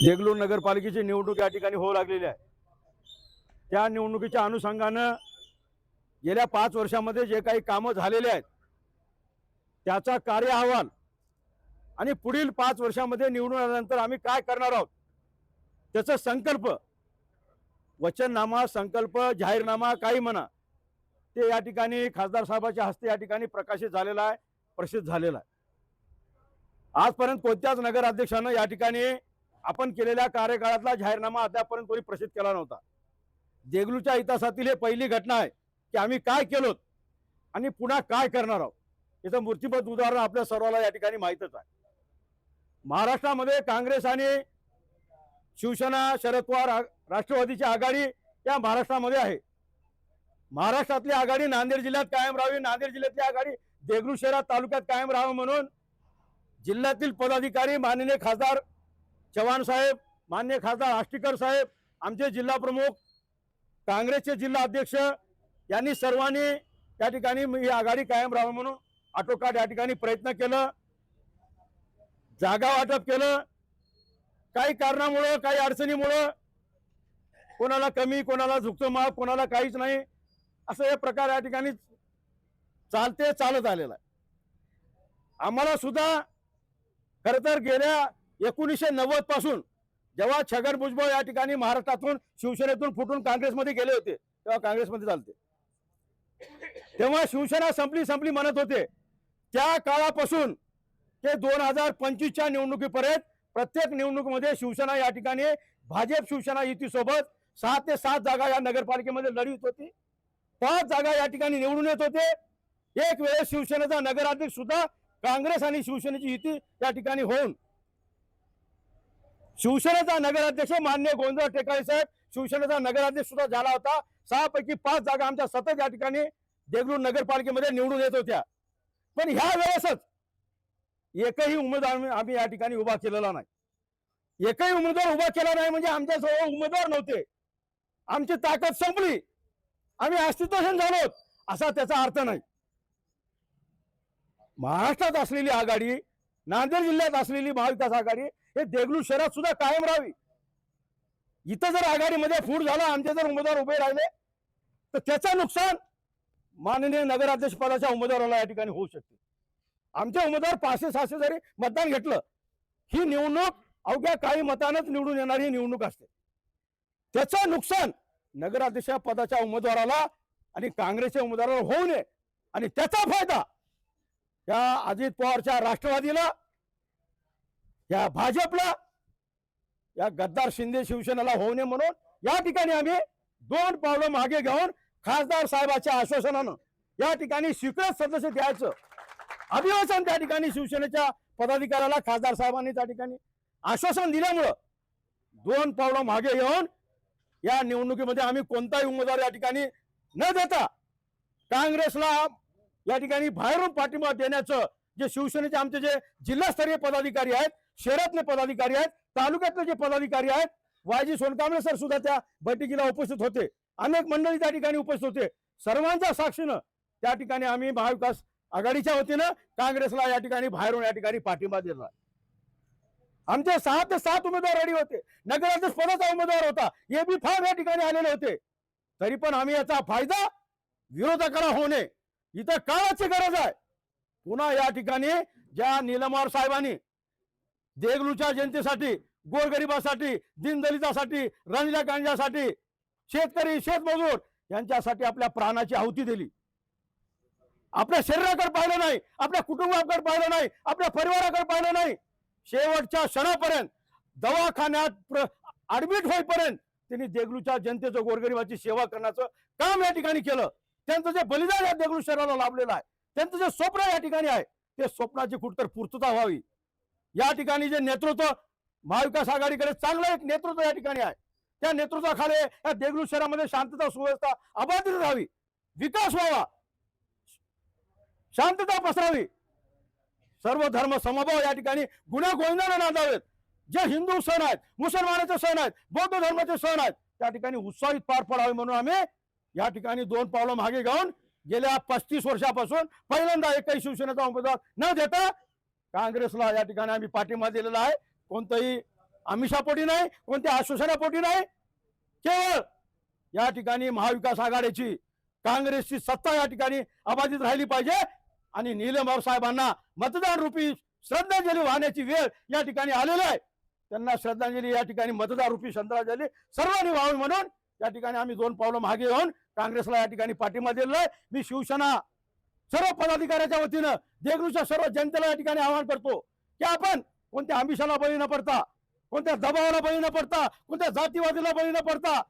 देगलूर नगरपालिकेची निवडणूक या ठिकाणी होऊ लागलेली आहे. त्या निवडणुकीच्या अनुषंगानं गेल्या पाच वर्षामध्ये जे काही कामं झालेले आहेत त्याचा कार्य अहवाल आणि पुढील पाच वर्षामध्ये निवडून आल्यानंतर आम्ही काय करणार आहोत त्याचा संकल्प वचननामा संकल्प जाहीरनामा काही म्हणा ते या ठिकाणी खासदार साहेबाच्या हस्ते या ठिकाणी प्रकाशित झालेला आहे प्रसिद्ध झालेला आहे. आजपर्यंत कोणत्याच नगराध्यक्षानं या ठिकाणी आपण केलेल्या कार्यकाळातला जाहीरनामा अद्यापर्यंत कोणी प्रसिद्ध केला नव्हता. देगलूच्या इतिहासातील हे पहिली घटना आहे की आम्ही काय केलोत आणि पुन्हा काय करणार आहोत. याचं मूर्तिमत उदाहरण आपल्या सर्वाला या ठिकाणी माहीतच आहे. महाराष्ट्रामध्ये काँग्रेस आणि शिवसेना शरद पवार राष्ट्रवादीची आघाडी या महाराष्ट्रामध्ये आहे. महाराष्ट्रातली आघाडी नांदेड जिल्ह्यात कायम राहावी नांदेड जिल्ह्यातली आघाडी देगलू शहरात तालुक्यात कायम राहावं म्हणून जिल्ह्यातील पदाधिकारी माननीय खासदार चव्हाण साहेब मान्य खासदार आष्टीकर साहेब आमचे जिल्हा प्रमुख काँग्रेसचे जिल्हा अध्यक्ष यांनी सर्वांनी या ठिकाणी ही आघाडी कायम राहावी म्हणून आटोकाट या ठिकाणी प्रयत्न केलं. जागा वाटप केलं. काही कारणामुळं काही अडचणीमुळं कोणाला कमी कोणाला झुकतो माप कोणाला काहीच नाही. असं हे प्रकार या ठिकाणी चालते चालत आलेला आहे. आम्हाला सुद्धा खर तर गेल्या एकोणीसशे नव्वदपासून जेव्हा छगन भुजबळ या ठिकाणी महाराष्ट्रातून शिवसेनेतून फुटून काँग्रेसमध्ये गेले होते तेव्हा काँग्रेसमध्ये चालते. तेव्हा शिवसेना संपली संपली म्हणत होते. त्या काळापासून ते दोन हजार पंचवीसच्या निवडणुकीपर्यंत प्रत्येक निवडणुकीमध्ये शिवसेना या ठिकाणी भाजप शिवसेना युतीसोबत सहा ते सात जागा या नगरपालिकेमध्ये लढीत होती. पाच जागा या ठिकाणी निवडून येत होते. एक वेळेस शिवसेनेचा नगराध्यक्ष सुद्धा काँग्रेस आणि शिवसेनेची युती या ठिकाणी होऊन शिवसेनेचा नगराध्यक्ष मान्य गोंधळ टेकाळे साहेब शिवसेनेचा नगराध्यक्ष सुद्धा झाला होता. सहापैकी पाच जागा आमच्या सतत या ठिकाणी देगलूर नगरपालिकेमध्ये निवडून येत होत्या. पण ह्या वेळेसच एकही उमेदवार आम्ही- या ठिकाणी उभा केलेला नाही. एकही उमेदवार उभा केला नाही म्हणजे आमच्या उमेदवार नव्हते. आमची ताकद संपली. आम्ही अस्तित्वहीन झालो असा त्याचा अर्थ नाही. महाराष्ट्रात असलेली आघाडी नांदेड जिल्ह्यात असलेली महाविकास आघाडी हे देगलू शहरात सुद्धा कायम राहावी. इथं जर आघाडीमध्ये फूट झाला आमचे जर उमेदवार उभे राहिले तर त्याचं नुकसान माननीय नगराध्यक्ष पदाच्या उमेदवाराला या ठिकाणी होऊ शकते. आमचे उमेदवार पाचशे सहाशे जरी मतदान घेतलं ही निवडणूक अवघ्या काही मतानच निवडून येणारी ही निवडणूक असते. त्याचं नुकसान नगराध्यक्ष पदाच्या उमेदवाराला आणि काँग्रेसच्या उमेदवाराला होऊ नये. आणि त्याचा फायदा या अजित पवारच्या राष्ट्रवादीला या भाजपला या गद्दार शिंदे शिवसेनेला होऊ नये म्हणून या ठिकाणी आम्ही दोन पावलं मागे घेऊन खासदार साहेबाच्या आश्वासनानं या ठिकाणी स्वीकृत सदस्य द्यायचं. अभिवाचन त्या ठिकाणी शिवसेनेच्या पदाधिकाऱ्याला खासदार साहेबांनी त्या ठिकाणी आश्वासन दिल्यामुळं दोन पावलं मागे येऊन या निवडणुकीमध्ये आम्ही कोणताही उमेदवार या ठिकाणी न देता काँग्रेसला या ठिकाणी बाहेरून पाठिंबा देण्याचं जे शिवसेनेचे आमचे जे जिल्हास्तरीय पदाधिकारी आहेत शहरातले पदाधिकारी आहेत तालुक्यातले जे पदाधिकारी आहेत वायजी सोनकांबळे सर सुद्धा त्या बैठकीला उपस्थित होते. अनेक मंडळी त्या ठिकाणी उपस्थित होते. सर्वांच्या साक्षीनं त्या ठिकाणी आम्ही महाविकास आघाडीच्या वतीनं काँग्रेसला या ठिकाणी बाहेरून या ठिकाणी पाठिंबा दिला. आमचे सहा ते सात उमेदवार रेडी होते. नगराध्यक्ष पदाचा उमेदवार होता. हे बी फार या ठिकाणी आलेले होते. तरी पण आम्ही याचा फायदा विरोधकाला होणे इथं काळाची गरज आहे. पुन्हा या ठिकाणी ज्या निलमार साहेबांनी देगलूच्या जनतेसाठी गोरगरिबासाठी दिनदलितासाठी रंजल्या गांजासाठी शेतकरी शेतमजूर यांच्यासाठी आपल्या प्राणाची आहुती दिली. आपल्या शरीराकडे पाहिलं नाही आपल्या कुटुंबाकडे पाहिलं नाही आपल्या परिवाराकडे पाहिलं नाही. शेवटच्या क्षणापर्यंत दवाखान्यात ऍडमिट होईपर्यंत त्यांनी देगलूच्या जनतेचं गोरगरिबाची सेवा करण्याचं काम या ठिकाणी केलं. त्यांचं जे बलिदान या देगलू शहराला लाभलेलं आहे त्यांचं जे स्वप्न या ठिकाणी आहे ते स्वप्नाची कुठतर पूर्तता व्हावी. या ठिकाणी जे नेतृत्व महाविकास आघाडीकडे चांगलं एक नेतृत्व या ठिकाणी आहे. त्या नेतृत्वाखाली या देगलू शहरामध्ये शांतता सुव्यवस्था अबाधित राहावी. विकास व्हावा. शांतता पसरावी. सर्व धर्म समभाव या ठिकाणी गुन्हा गोविंदाने नांदावेत. जे हिंदू सण आहेत मुसलमानाचे सण आहेत बौद्ध धर्माचे सण आहेत त्या ठिकाणी उत्साहित पार पडावे म्हणून आम्ही या ठिकाणी दोन पावलं मागे घेऊन गेल्या पस्तीस वर्षापासून पहिल्यांदा एकही शिवसेनेचा उमेदवार न देता काँग्रेसला या ठिकाणी आम्ही पाठिंबा दिलेला आहे. कोणतंही आमिषापोटी नाही कोणत्या आश्वासनापोटी नाही. केवळ या ठिकाणी महाविकास आघाडीची काँग्रेसची सत्ता या ठिकाणी अबाधित राहिली पाहिजे आणि नीलम साहेबांना मतदान रूपी श्रद्धांजली वाहण्याची वेळ या ठिकाणी आलेली आहे. त्यांना श्रद्धांजली या ठिकाणी मतदार रूपी श्रद्धांजली सर्वांनी व्हावी म्हणून या ठिकाणी आम्ही दोन पावलं मागे येऊन काँग्रेसला या ठिकाणी पाठिंबा दिलेला आहे. मी शिवसेना सर्व पदाधिकाऱ्याच्या वतीनं देगलूच्या सर्व जनतेला या ठिकाणी आवाहन करतो की आपण कोणत्या आमिषाला बळी न पडता कोणत्या दबावाला बळी न पडता कोणत्या जातीवादीला बळी न पडता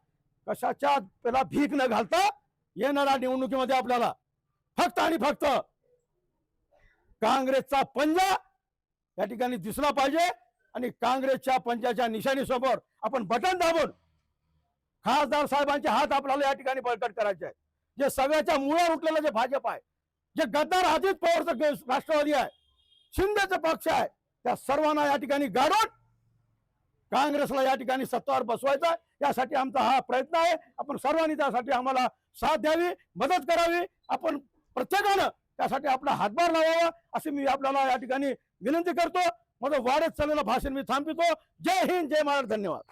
कशाच्या त्याला भीक न घालता येणाऱ्या निवडणुकीमध्ये आपल्याला फक्त आणि फक्त काँग्रेसचा पंजा या ठिकाणी दिसला पाहिजे आणि काँग्रेसच्या पंजाच्या निशाणीसमोर आपण बटन दाबून खासदार साहेबांचे हात आपल्याला या ठिकाणी बळकट करायचे आहे जे सगळ्याच्या मुळावर उठलेलं जे भाजप आहे जे गद्दार अजित पवारचं राष्ट्रवादी आहे. शिंदेचा पक्ष आहे. त्या सर्वांना या ठिकाणी गाडून काँग्रेसला या ठिकाणी सत्तावर बसवायचा यासाठी आमचा हा प्रयत्न आहे. आपण सर्वांनी त्यासाठी आम्हाला साथ द्यावी मदत करावी. आपण प्रत्येकानं त्यासाठी आपला हातभार लावावा अशी मी आपल्याला या ठिकाणी विनंती करतो. माझं वाढत चाललेलं भाषण मी थांबवितो. जय हिंद जय महाराज. धन्यवाद.